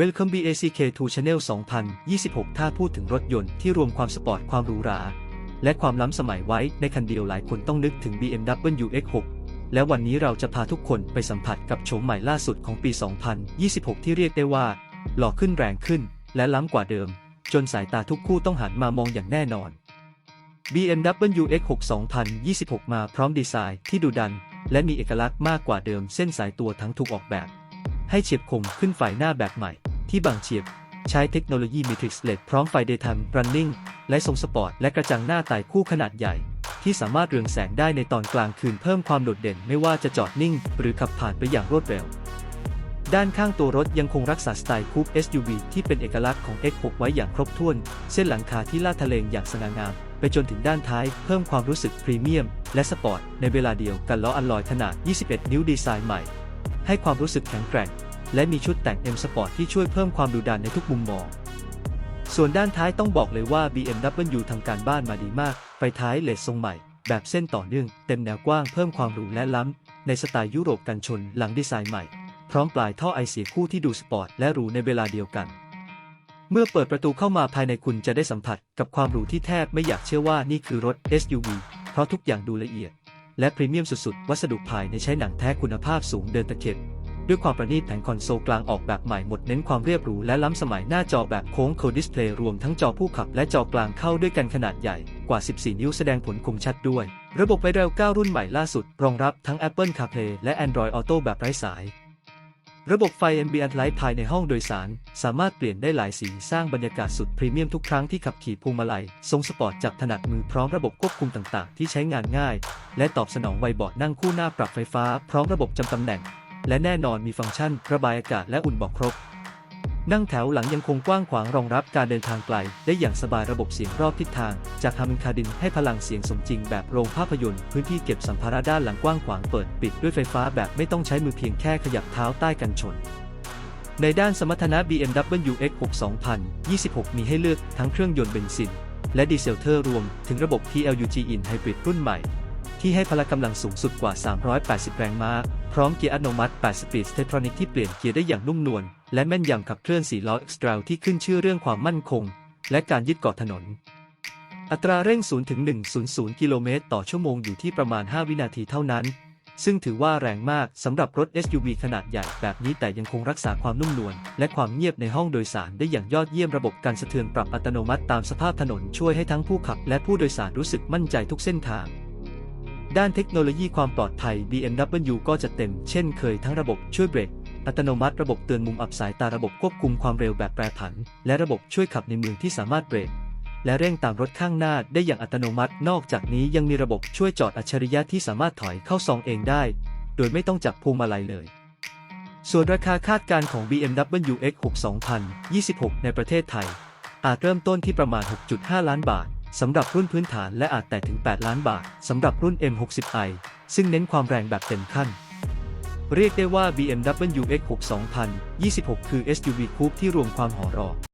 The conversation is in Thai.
Welcome BACK to Channel 2026 ถ้าพูดถึงรถยนต์ที่รวมความสปอร์ตความหรูหรา และความล้ำสมัยไว้ในคันเดียวหลายคนต้องนึกถึง BMW X6 และวันนี้เราจะพาทุกคนไปสัมผัสกับโฉมใหม่ล่าสุดของปี 2026 ที่เรียกได้ว่า หล่อขึ้นแรงขึ้น และล้ำกว่าเดิม จนสายตาทุกคู่ต้องหันมามองอย่างแน่นอน BMW X6 2026 มาพร้อมดีไซน์ที่ดุดัน และมีเอกลักษณ์มากกว่าเดิมเส้นสายตัวทั้งถูกออกแบบ ให้เฉียบคมขึ้นฝ่ายหน้าแบบใหม่ ที่บางเฉียบ ใช้เทคโนโลยี Matrix LED พร้อมไฟ Daytime Running และทรงสปอร์ตและกระจังหน้าไต่คู่ขนาดใหญ่ ที่สามารถเรืองแสงได้ในตอนกลางคืนเพิ่มความโดดเด่นไม่ว่าจะจอดนิ่ง หรือขับผ่านไปอย่างรวดเร็ว ด้านข้างตัวรถยังคงรักษาสไตล์คูป SUV ที่เป็นเอกลักษณ์ของ X6 ไว้อย่างครบถ้วน เส้นหลังคาที่ลาดทะเลงอย่างสง่างามไปจนถึงด้านท้ายเพิ่มความรู้สึกพรีเมียม และสปอร์ตในเวลาเดียวกันล้ออัลลอยขนาด 21 นิ้วดีไซน์ใหม่ ให้ความรู้สึกแข็งแกร่ง และมีชุดแต่ง M Sport ที่ช่วยเพิ่มความดุดันในทุกมุมมอง ส่วนด้านท้ายต้องบอกเลยว่า BMW ทำการบ้านมาดีมาก ไฟท้ายเลสทรงใหม่ แบบเส้นต่อเนื่อง เต็มแนวกว้างเพิ่มความหรูและล้ำ ในสไตล์ยุโรปกันชนหลังดีไซน์ใหม่ พร้อมปลายท่อไอเสียคู่ที่ดูสปอร์ตและหรูในเวลาเดียวกัน เมื่อเปิดประตูเข้ามาภายในคุณจะได้สัมผัสกับความหรูที่แทบไม่อยากเชื่อว่านี่คือรถ SUV เพราะทุกอย่างดูละเอียดและพรีเมียมสุดๆ วัสดุภายในใช้หนังแท้คุณภาพสูงเดินตะเข็บ ด้วยความประณีตแผงคอนโซลกลางออกแบบใหม่หมดเน้นความเรียบหรูและล้ำสมัยหน้าจอแบบโค้งโคดิสเพลย์รวมทั้งจอผู้ขับและจอกลางเข้าด้วยกันขนาดใหญ่กว่า 14 นิ้วแสดงผลคมชัดด้วย ระบบไฟเร็ว9รุ่นใหม่ล่าสุด รองรับทั้ง Apple CarPlay และ Android Auto แบบไร้สาย ระบบไฟ Ambient Light ภายในห้องโดยสาร สามารถเปลี่ยนได้หลายสีสร้างบรรยากาศสุดพรีเมียมทุกครั้งที่ขับขี่พวงมาลัย ทรงสปอร์ตจับถนัดมือพร้อมระบบควบคุมต่างๆ ที่ใช้งานง่าย และตอบสนองไวเบาะนั่งคู่หน้าปรับไฟฟ้า พร้อมระบบจำตำแหน่ง และแน่นอนมีฟังก์ชันระบายอากาศและอุ่นบอกครบ นั่งแถวหลังยังคงกว้างขวางรองรับการเดินทางไกล ได้อย่างสบายระบบเสียงรอบทิศทาง จากฮามินคาดินให้พลังเสียงสมจริงแบบโรงภาพยนตร์ พื้นที่เก็บสัมภาระด้านหลังกว้างขวางเปิดปิดด้วยไฟฟ้าแบบไม่ต้องใช้มือเพียงแค่ขยับเท้าใต้กันชนในด้านสมรรถนะ BMW X6 2026 มีให้เลือกทั้งเครื่องยนต์เบนซิน และดีเซลเทอร์รวมถึงระบบ PLUG In Hybrid รุ่นใหม่ ที่ให้พละกำลังสูงสุดกว่า 380 แรงม้า พร้อมเกียร์อัตโนมัติ 8 สปีดสเตทรอนิกที่เปลี่ยนเกียร์ได้อย่างนุ่มนวล และแม่นยำขับเคลื่อน4ล้อ X Trail ที่ขึ้นชื่อเรื่องความมั่นคง และการยึดเกาะถนน อัตราเร่ง 0 ถึง 100 กิโลเมตรต่อชั่วโมงอยู่ที่ประมาณ 5 วินาทีเท่านั้น ซึ่งถือว่าแรงมากสำหรับรถ SUV ขนาดใหญ่แบบนี้แต่ยังคงรักษาความนุ่มนวลและความเงียบในห้องโดยสารได้อย่างยอดเยี่ยมระบบการสะเทือนปรับอัตโนมัติตามสภาพถนนช่วยให้ทั้งผู้ขับและผู้โดยสารรู้สึกมั่นใจทุกเส้นทาง ด้านเทคโนโลยีความปลอดภัย BMW ก็จะเต็มเช่นเคยทั้งระบบช่วยเบรกอัตโนมัติระบบเตือนมุมอับสายตาระบบควบคุมความเร็วแบบแปรผัน และระบบช่วยขับในเมืองที่สามารถเบรกและเร่งตามรถข้างหน้าได้อย่างอัตโนมัติ นอกจากนี้ยังมีระบบช่วยจอดอัจฉริยะที่สามารถถอยเข้าซองเองได้ โดยไม่ต้องจับพวงมาลัยเลย ส่วนราคาคาดการณ์ของ BMW X6 2026 ในประเทศไทย อาจเริ่มต้นที่ประมาณ 6.5 ล้านบาท สำหรับรุ่นพื้นฐานและอาจแต่ถึง 8 ล้านบาท สำหรับรุ่น M60i ซึ่งเน้นความแรงแบบเต็มขั้น เรียกได้ว่า BMW X6 2026 คือ SUV Coupe ที่รวมความหอรอ